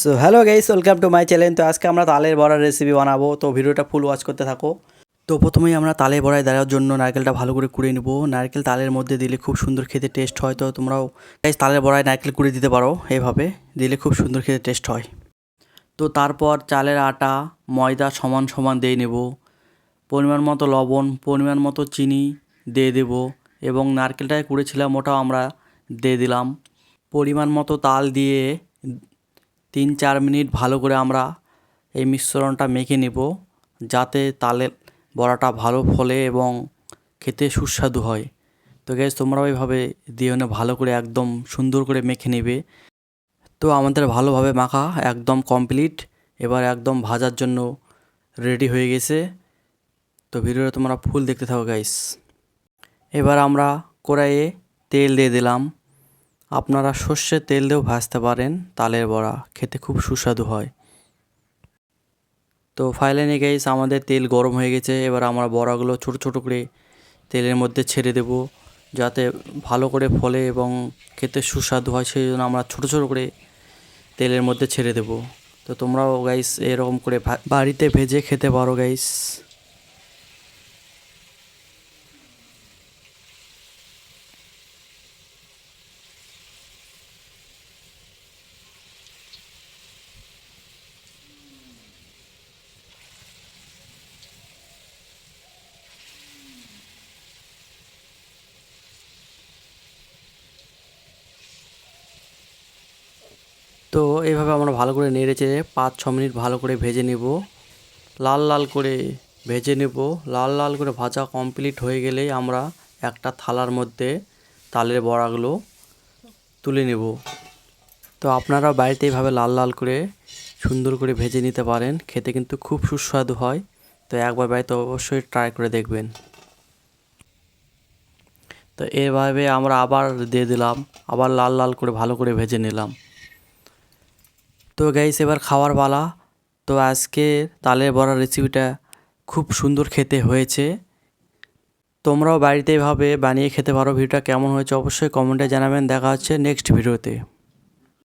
So hello guys welcome to my channel তো আজকে আমরা তালের বড়ার রেসিপি বানাবো। তো ভিডিওটা ফুল ওয়াচ করতে থাকো। তো প্রথমেই আমরা তালের বড়ায় দেওয়ার জন্য নারকেলটা ভালো করে কুড়ে নেব। নারকেল তালের মধ্যে দিলে খুব সুন্দর খেতে টেস্ট হয়। তো তোমরাও গাইস তালের বড়ায় নারকেল কুড়ে দিতে পারো এভাবে দিলে খুব সুন্দর খেতে টেস্ট হয়। তো তারপর চালের আটা, ময়দা সমান সমান দিয়ে নেব। পরিমাণ মতো লবণ, পরিমাণ মতো চিনি দিয়ে দেব। এবং নারকেলটায় কুড়েছিলাম ওটাও আমরা দিয়ে দিলাম। পরিমাণ মতো তাল দিয়ে তিন চার মিনিট ভালো করে আমরা এই মিশ্রণটা মেখে নেব, যাতে তালের বড়াটা ভালো ফলে এবং খেতে সুস্বাদু হয়। তো গ্যাস তোমরাও এইভাবে দিয়ে ভালো করে একদম সুন্দর করে মেখে নেবে। তো আমাদের ভালোভাবে মাখা একদম কমপ্লিট এবার একদম ভাজার জন্য রেডি হয়ে গেছে। তো ভিডিওটা তোমরা ফুল দেখতে থাকো গাইস এবার আমরা কড়াইয়ে তেল দিয়ে দিলাম। আপনারা সর্ষের তেল দিয়েও ভাজতে পারেন, তালের বড়া খেতে খুব সুস্বাদু হয়। তো ফাইনালি গাইস আমাদের তেল গরম হয়ে গেছে, এবার আমরা বড়াগুলো ছোট ছোট করে তেলের মধ্যে ছেড়ে দেব, যাতে ভালো করে ফলে এবং খেতে সুস্বাদু হয়, সেই জন্য আমরা ছোট ছোট করে তেলের মধ্যে ছেড়ে দেব। তো তোমরাও গাইস এরকম করে বাড়িতে ভেজে খেতে পারো গাইস তো এইভাবে আমরা ভালো করে নেড়ে চেড়ে পাঁচ, ছ মিনিট ভালো করে ভেজে নেব। লাল লাল করে ভেজে নেব। লাল লাল করে ভাজা কমপ্লিট হয়ে গেলেই আমরা একটা থালার মধ্যে তালের বড়াগুলো তুলে নেব। তো আপনারা বাড়িতে এইভাবে লাল লাল করে সুন্দর করে ভেজে নিতে পারেন। খেতে কিন্তু খুব সুস্বাদু হয়। তো একবার বাড়িতে অবশ্যই ট্রাই করে দেখবেন। তো এভাবে আমরা আবার দিয়ে দিলাম। আবার লাল লাল করে ভালো করে ভেজে নিলাম। তো গাইস এবার খাওয়ার পালা। তো আজকে তালের বড়া রেসিপিটা খুব সুন্দর খেতে হয়েছে। তোমরাও বাড়িতে এভাবে বানিয়ে খেতে পারো। ভিডিওটা কেমন হয়েছে অবশ্যই কমেন্টে জানাবেন। দেখা হচ্ছে নেক্সট ভিডিওতে